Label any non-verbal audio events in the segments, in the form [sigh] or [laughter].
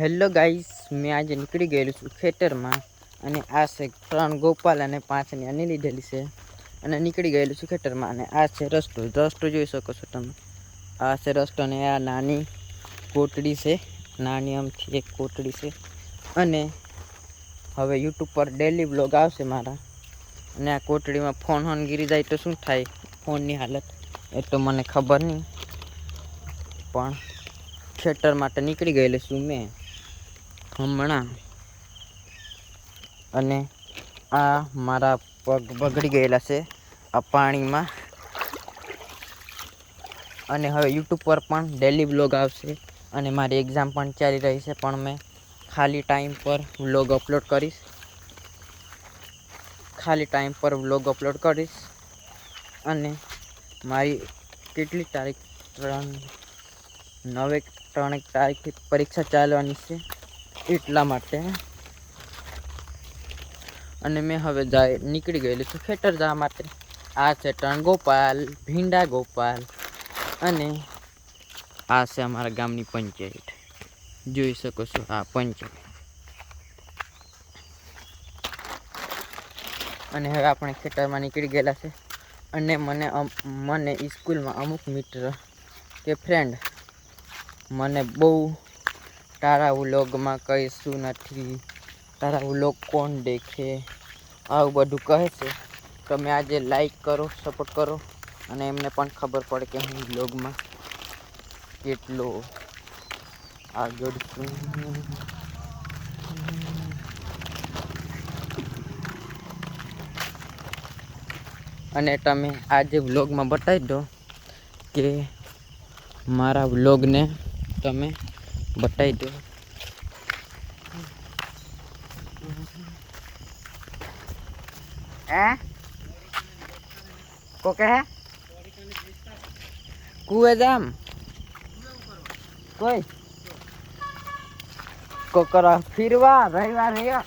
Hello guys, મેં આજે નીકળી ગયેલું છું ખેતરમાં અને આ છે ત્રણ ગોપાલ અને પાંચની અની લીધેલી છે. અને નીકળી ગયેલું છું ખેતરમાં અને આ છે રસ્તો. રસ્તો જોઈ શકો છો તમે. આ છે રસ્તો અને આ નાની કોટડી છે. નાની આમથી એક કોટડી છે. અને હવે યુટ્યુબ પર ડેલી બ્લોગ આવશે મારા. અને આ કોટડીમાં ફોન હોન ગીરી જાય તો શું થાય? ફોનની હાલત. એ તો મને ખબર નહીં. પણ ખેતર માટે નીકળી ગયેલું છું મેં. હમણાં. અને આ મારા પગ બગડી ગયેલા છે, આ પાણીમાં. અને હવે યુટ્યુબ પર પણ ડેલી બ્લોગ આવશે અને મારી એક્ઝામ પણ ચાલી રહી છે, પણ મેં ખાલી ટાઈમ પર વ્લોગ અપલોડ કરીશ. ખાલી ટાઈમ પર વ્લોગ અપલોડ કરીશ. અને મારી કેટલી તારીખ? ત્રણ, નવે, ત્રણેક તારીખથી પરીક્ષા ચાલવાની છે. એટલા માટે. અને મેં હવે જાય, નીકળી ગયેલું છું ખેતર જવા માટે. આ છે ગોપાલ, ભીંડા ગોપાલ અને આ છે અમારા ગામની પંચાયત. જોઈ શકો છો આ પંચાયત. અને હવે આપણે ખેતરમાં નીકળી ગયેલા છે. અને મને મને સ્કૂલમાં અમુક મિત્ર કે ફ્રેન્ડ મને બહુ તારા વ્લોગમાં કહીશું નથી. તારા વ્લોગ કોણ દેખે? આવું બધું કહે છે. તમે આજે લાઈક કરો સપોર્ટ કરો, અને એમને પણ ખબર પડે કે હું વ્લોગમાં કેટલો આગળ છું. અને તમે આજે વ્લોગમાં બતાવી દો કે મારા વ્લોગને તમે બતાવી દો હે? કો હે? કુએ જામ કોઈ? કોકરા ફીરવા રવિવાર રહ્યો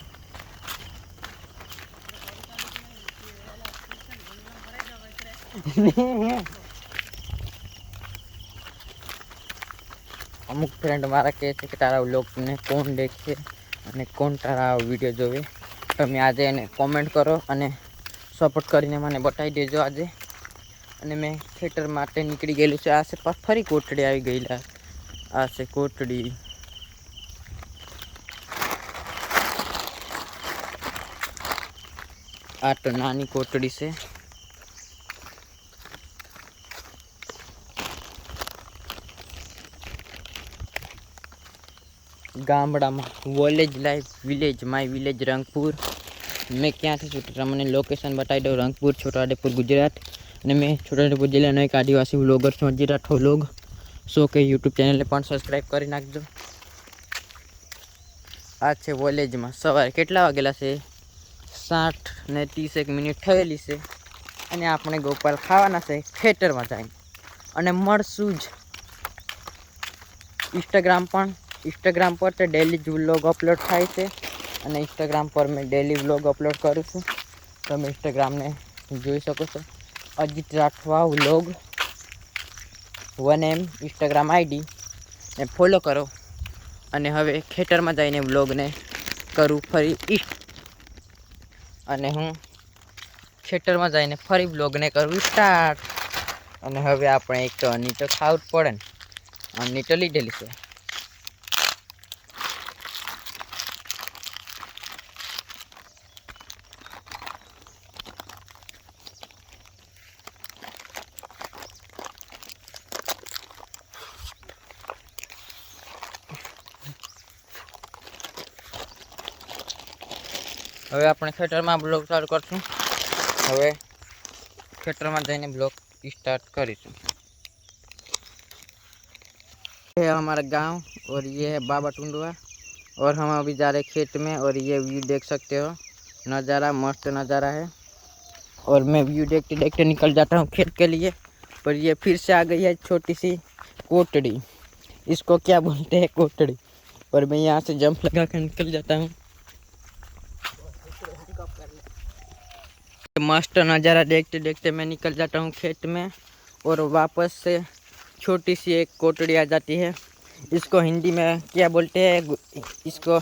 [laughs] અમુક ફ્રેન્ડ મારા કહે છે કે તારા વ્લોગને કોણ દેખે અને કોણ તારા વીડિયો જોવે. તમે આજે એને કોમેન્ટ કરો અને સપોર્ટ કરીને મને બતાવી દેજો આજે. અને મેં થિયેટર માટે નીકળી ગયેલું છે. આ છે ફરી કોટડી આવી ગયેલા. આ છે કોટડી આ તો નાની કોટડી છે. ગામડામાં village life village my village Rangpur. મેં ક્યાંથી છું? તમને લોકેશન બતાવી દઉં રંગપુર, છોટાઉદેપુર, ગુજરાત. અને મેં છોટાઉદેપુર જિલ્લાનો એક આદિવાસી વ્લોગર છું અજી રાઠો વ્લોગ સો કે યુટ્યુબ ચેનલને પણ સબસ્ક્રાઈબ કરી નાખજો. આ છે વોલેજમાં સવારે કેટલા વાગેલા છે? સાઠ ને ત્રીસેક મિનિટ થયેલી છે. અને આપણે ગોપાલ ખાવાના છે ખેતરમાં જઈને. અને મળશું જ. ઇન્સ્ટાગ્રામ પણ ઇન્સ્ટાગ્રામ પર તો ડેલી જ વ્લોગ અપલોડ થાય છે. અને ઇન્સ્ટાગ્રામ પર મેં ડેલી વ્લોગ અપલોડ કરું છું. તમે ઇન્સ્ટાગ્રામને જોઈ શકો છો. Ajit Rathwa vlog one M Instagram ID, ને ફોલો કરો. અને હવે ખેતરમાં જઈને વ્લોગને કરું ફરી ઇસ્ટ અને હું ખેતરમાં જઈને ફરી વ્લોગને કરું સ્ટાર્ટ અને હવે આપણે એક અની તો ખાવું જ પડે ને અની તો લીધેલી છે. આપણે ખેતરમાં બ્લોગ ચાલુ કરશું હવે ખેતરમાં જઈને બ્લોગ स्टार्ट કરીશું ये है हमारा गांव और ये है बाबा टुंडुआ और हम अभी जा रहे खेत में और ये व्यू देख सकते हो नज़ारा मस्त नज़ारा है और मैं व्यू देखते देखते निकल जाता हूँ खेत के लिए पर ये फिर से आ गई है छोटी सी कोटड़ी इसको क्या बोलते हैं कोटड़ी पर मैं यहाँ से जंप लगा कर निकल जाता हूँ मस्त नज़ारा देखते देखते मैं निकल जाता हूँ खेत में और वापस से छोटी सी एक कोटड़ी आ जाती है। इसको हिंदी में क्या बोलते हैं? इसको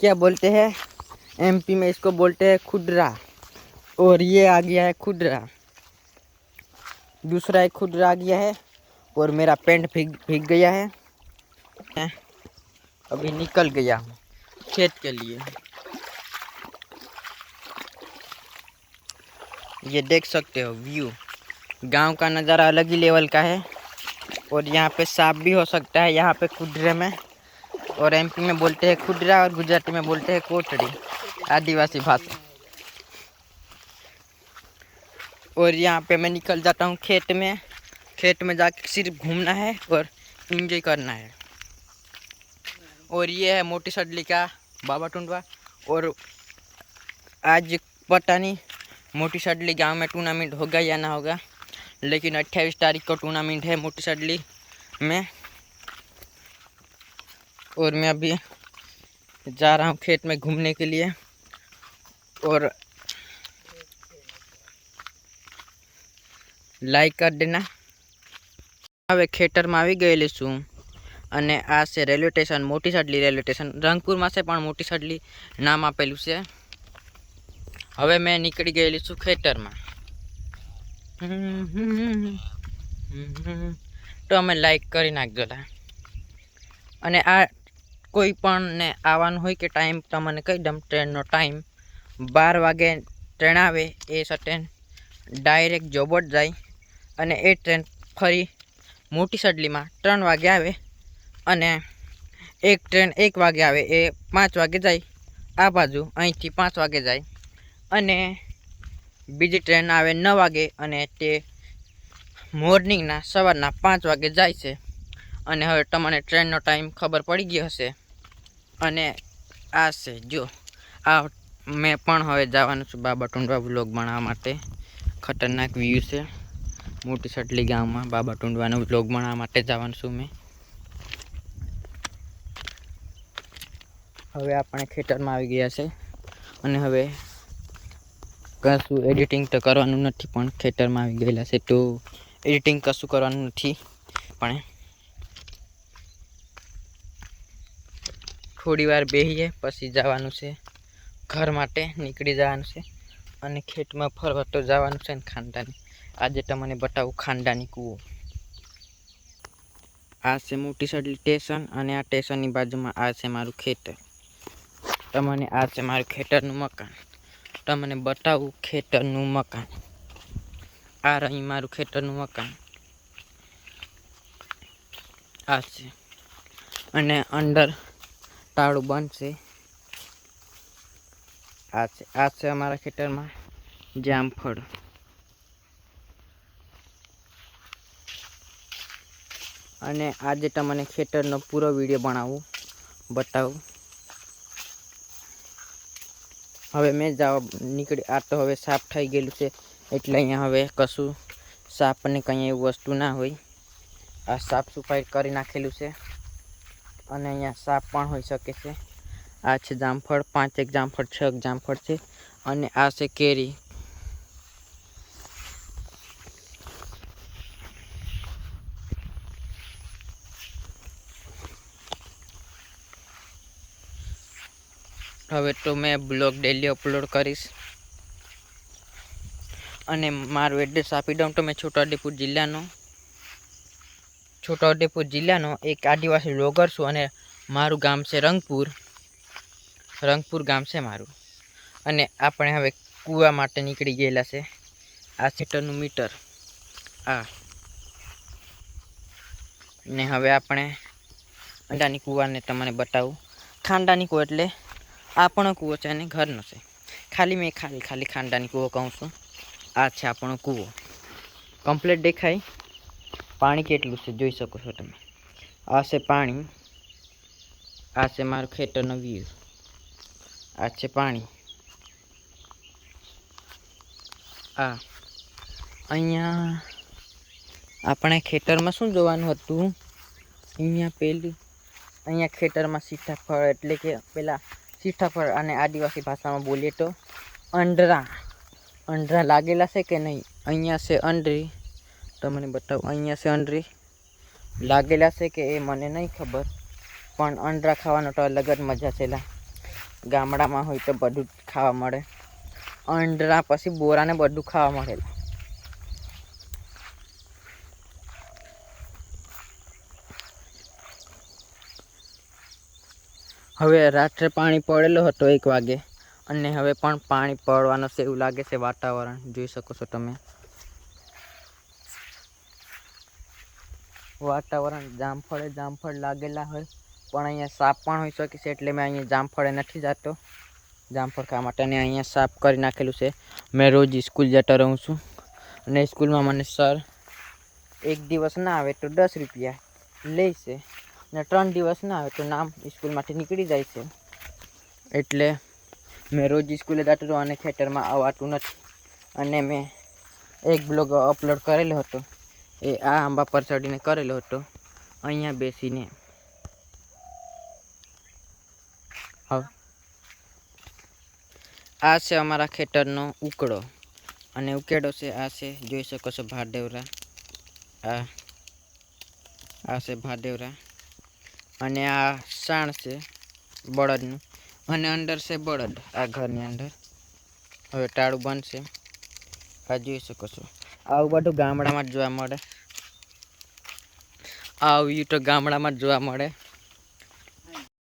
क्या बोलते हैं? एमपी में इसको बोलते हैं खुदरा। और ये आ गया है खुदरा। दूसरा एक खुदरा आ गया है और मेरा पेंट भीग भीग गया है। अभी निकल गया हूँ खेत के लिए। ये देख सकते हो व्यू गाँव का नज़ारा अलग ही लेवल का है। और यहाँ पे सांप भी हो सकता है, यहाँ पे खुदरे में। और एमपी में बोलते हैं खुदरा और गुजराती में बोलते हैं कोटड़ी आदिवासी भाषा। और यहाँ पे मैं निकल जाता हूँ खेत में। खेत में जाके सिर्फ़ घूमना है और इंजॉय करना है। और ये है मोटी सडली का बाबा टुंडवा। और आज पता नहीं मोटी सडली गांव में टूर्नामेंट होगा या ना होगा लेकिन अट्ठाईस तारीख को टूर्नामेंट है मोटी सडली में और मैं अभी जा रहा हूँ खेत में घूमने के लिए और લાઈક કરી દેના હવે ખેતરમાં આવી ગયેલી છું અને આ છે રેલવે સ્ટેશન મોટી સાડલી રેલવે સ્ટેશન રંગપુરમાં છે પણ મોટી સાડલી નામ આપેલું છે હવે મેં નીકળી ગયેલી છું ખેતરમાં. તો અમે લાઈક કરી નાખજો અને આ કોઈ પણ ને આવવાનું હોય કે ટાઈમ તમને કહી દઉં ટ્રેનનો ટાઈમ બાર વાગે ટ્રેન આવે એ સટેન ડાયરેક્ટ જોબોટ જાય. અને એ ટ્રેન ફરી મોટી સડલીમાં ત્રણ વાગે આવે અને એક ટ્રેન એક વાગે આવે એ પાંચ વાગે જાય. આ બાજુ અહીંથી પાંચ વાગે જાય. અને બીજી ટ્રેન આવે નવ વાગે અને તે મોર્નિંગના સવારના પાંચ વાગે જાય છે. અને હવે તમને ટ્રેનનો ટાઈમ ખબર પડી ગયો હશે. અને આ છે, જો, આ મેં પણ હવે જવાનું છું બાબા ટુંડવા વ્લોગ બનાવવા માટે. ખતરનાક વ્યૂ છે. મોટી સટલી ગામમાં બાબા ટુંડવાનો વ્લોગ બનાવવા માટે જવાનું છું મેં. હવે આપણે ખેતરમાં આવી ગયા છે. અને હવે કશું એડિટિંગ તો કરવાનું નથી, પણ ખેતરમાં આવી ગયેલા છે તો એડિટિંગ કશું કરવાનું નથી. પણ થોડી વાર બેસીએ પછી જવાનું છે ઘર માટે, નીકળી જવાનું છે અને ખેતમાં ફરવા તો જવાનું છે ને ખાંડાની આજે તમને બતાવું ખાંડાની કૂવો. આ છે મોટી સડલી સ્ટેશન અને આ સ્ટેશનની બાજુમાં આ છે મારું ખેતર. તમને આ છે મારું ખેતરનું મકાન. તમને બતાવું ખેતરનું મકાન. આ રહી મારું ખેતરનું મકાન. આ છે. અને અંદર તાળું બનશે. આ છે આ છે અમારા ખેતરમાં જામફળ અને આજે તમને ખેતરનો પૂરો વીડિયો બનાવું, બતાવું. હવે મેં જવાબ નીકળી, આ તો હવે સાફ થઈ ગયેલું છે, એટલે અહીંયા હવે કશું સાફ અને કંઈ એવું વસ્તુ ના હોય. આ સાફ સફાઈ કરી નાખેલું છે અને અહીંયા સાપ પણ હોઈ શકે છે. આ છે જામફળ, પાંચ એક જામફળ, છ જામફળ છે અને આ છે કેરી. હવે તો મેં બ્લોગ ડેલી અપલોડ કરીશ. અને મારું એડ્રેસ આપી દઉં તો મેં છોટાઉદેપુર જિલ્લાનો. છોટાઉદેપુર જિલ્લાનો એક આદિવાસી બ્લોગર છું અને મારું ગામ છે રંગપુર. રંગપુર ગામ છે મારું. અને આપણે હવે કૂવા માટે નીકળી ગયેલા છે. આ સીટરનું મીટર. આ. ને હવે આપણે અંડાની કૂવાને તમને બતાવું. ખાંડાની કૂવા એટલે આપણો કૂવો છે અને ઘરનો છે. ખાલી મેં ખાલી ખાલી ખાંડાની કૂવો કહું છું. આ છે આપણો કૂવો. કમ્પ્લીટ દેખાય? પાણી કેટલું છે જોઈ શકો છો તમે. આ છે પાણી. આ છે મારું ખેતરનો વ્યૂ આ છે પાણી. આ. અહીંયા આપણે ખેતરમાં શું જોવાનું હતું? અહીંયા પેલું, અહીંયા ખેતરમાં સીતાફળ એટલે કે પેલા સીતાફળ અને આદિવાસી ભાષામાં બોલીએ તો અંડરા. અંડરા લાગેલા છે કે નહીં? અહીંયા છે અંડરી. તમને બતાવું, અહીંયા છે અંડરી. લાગેલા છે કે એ મને નહીં ખબર, પણ અંડરા ખાવાનો તો અલગ જ મજા છે ગામડામાં હોય તો બધું ખાવા મળે. અંડરા પછી બોરાને બધું ખાવા મળે હવે રાત્રે પાણી પડેલો હતો એક વાગે. અને હવે પણ પાણી પડવાનો છે એવું લાગે છે વાતાવરણ. જોઈ શકો છો તમે. વાતાવરણ જામફળે જામફળ લાગેલા હોય. પણ અહીંયા સાપ પણ હોઈ શકે છે એટલે મેં અહીંયા જામફળે નથી જતો. જામફળ ખાવા માટે અને અહીંયા સાફ કરી નાખેલું છે. મેં રોજ સ્કૂલ જતો રહું છું. અને સ્કૂલમાં મને સર એક દિવસ ના આવે તો દસ રૂપિયા લે ને ત્રણ દિવસ ના આવે તો નામ સ્કૂલમાંથી નીકળી જાય છે. એટલે મેં રોજ સ્કૂલે જતો રહું અને ખેતરમાં આવવાતું નથી. અને મેં એક બ્લોગ અપલોડ કરેલો હતો. એ આ આંબા પર ચડીને કરેલો હતો. અહીંયા બેસીને. હવે આ છે અમારા ખેતરનો ઉકળો. અને ઉકેડો છે, આ છે, જોઈ શકો છો ભાદેવરા આ આ છે ભાદેવરા અને આ સાણ છે, બળદનું. અને અંદર છે બળદ, આ ઘરની અંદર. હવે ટાળું બનશે. આ જોઈ શકો છો. આવું બધું ગામડામાં જ જોવા મળે. આવ્યું તો ગામડામાં જ જોવા મળે.